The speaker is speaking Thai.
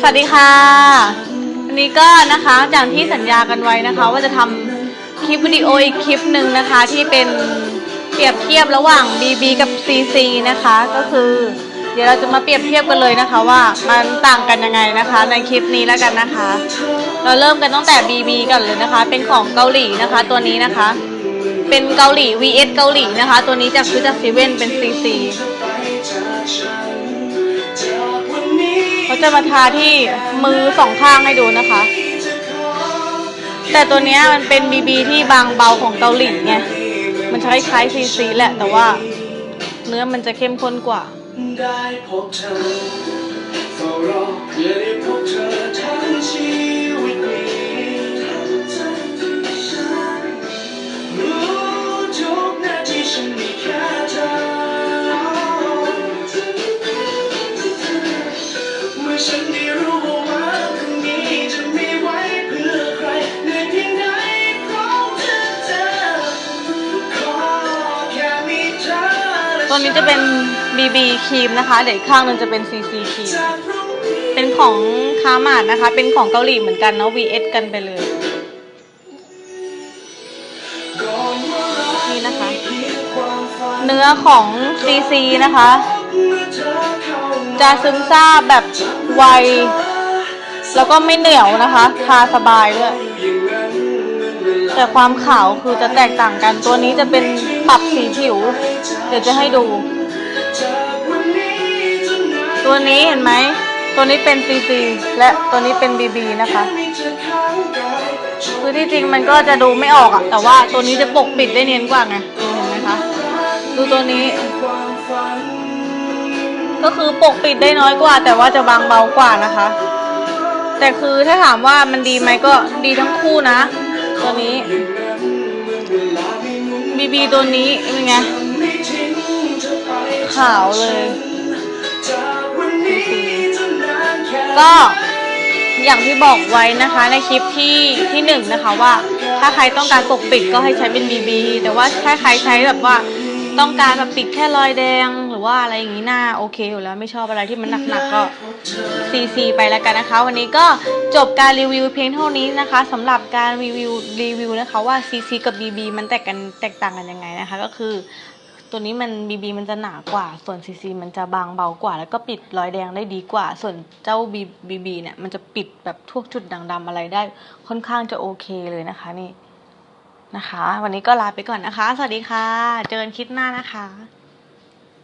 สวัสดีค่ะวันนี้ก็นะคะอย่างที่สัญญากันไว้นะคะ ว่าจะทำคลิปวิดีโออีกคลิปหนึ่งนะคะ ที่เป็นเปรียบเทียบระหว่าง BB กับ CC นะคะ ก็คือ เดี๋ยวเราจะมาเปรียบเทียบกันเลยนะคะ ว่ามันต่างกันยังไงนะคะ ในคลิปนี้แล้วกันนะคะ เราเริ่มกันตั้งแต่ BB ก่อนเลยนะคะ เป็นของเกาหลีนะคะ ตัวนี้นะคะ เป็นเกาหลี VS เกาหลีนะคะ ตัวนี้จากซื้อจากซเว่นเป็น CC เขาจะมาทาที่มือสองข้างให้ดูนะคะ แต่ตัวนี้มันเป็นบีบีที่บางเบาของเกาหลีไงมันใช้คล้ายซีซีแหละแต่ว่า เนื้อมันจะเข้มข้นกว่า ตัวนี้จะเป็น BB ครีมนะคะ เดี๋ยวอีกข้างหนึงจะเป็น CC ครีมจากพรุ่งนี้เป็นของคามาดนะคะ เป็นของเกาหลีเหมือนกันเนาะ VS กันไปเลย นี่นะคะ เนื้อของ CC นะคะ จะซึมซาบแบบ ไว แล้วก็ไม่เหนียวนะคะ ทาสบายด้วย แต่ความขาวคือจะแตกต่างกัน ตัวนี้จะเป็นปรับสีผิว เดี๋ยวจะให้ดู ตัวนี้เห็นไหม ตัวนี้เป็น CC และตัวนี้เป็น BB นะคะ คือที่จริงมันก็จะดูไม่ออกอะแต่ว่าตัวนี้จะปกปิดได้เนียนกว่าไงเห็นไหมคะ ดูตัวนี้ ก็คือปกปิดได้น้อยกว่า แต่ว่าจะบางเบากว่านะคะ แต่คือถ้าถามว่ามันดีไหมก็ดีทั้งคู่นะ ตัวนี้ BB ตัวนี้เป็นไงขาวเลย ก็อย่างที่บอกไว้นะคะในคลิปที่ที่หนึ่งนะคะว่า ถ้าใครต้องการปกปิดก็ให้ใช้เป็น BB แต่ว่าถ้าใครใช้แบบว่าต้องการแบบปิดแค่รอยแดง ว่าอะไรอย่างนี้หน้าโอเคอยู่แล้วไม่ชอบอะไรที่มันหนักๆก็ CC ไปแล้วกันนะคะ วันนี้ก็จบการรีวิวเพียงเท่านี้นะคะสำหรับการรีวิวรีวิวนะคะว่า CC กับ BB มันแตกกันแตกต่างกันยังไงนะคะ ก็คือตัวนี้มัน BB มันจะหนากว่า ส่วน CC มันจะบางเบากว่า แล้วก็ปิดรอยแดงได้ดีกว่า ส่วนเจ้า BB เนี่ยมันจะปิดแบบพวกจุดด่างดำอะไรได้ค่อนข้างจะโอเคเลยนะคะนี่นะคะ วันนี้ก็ลาไปก่อนนะคะ สวัสดีค่ะ เจอกันคลิปหน้านะคะ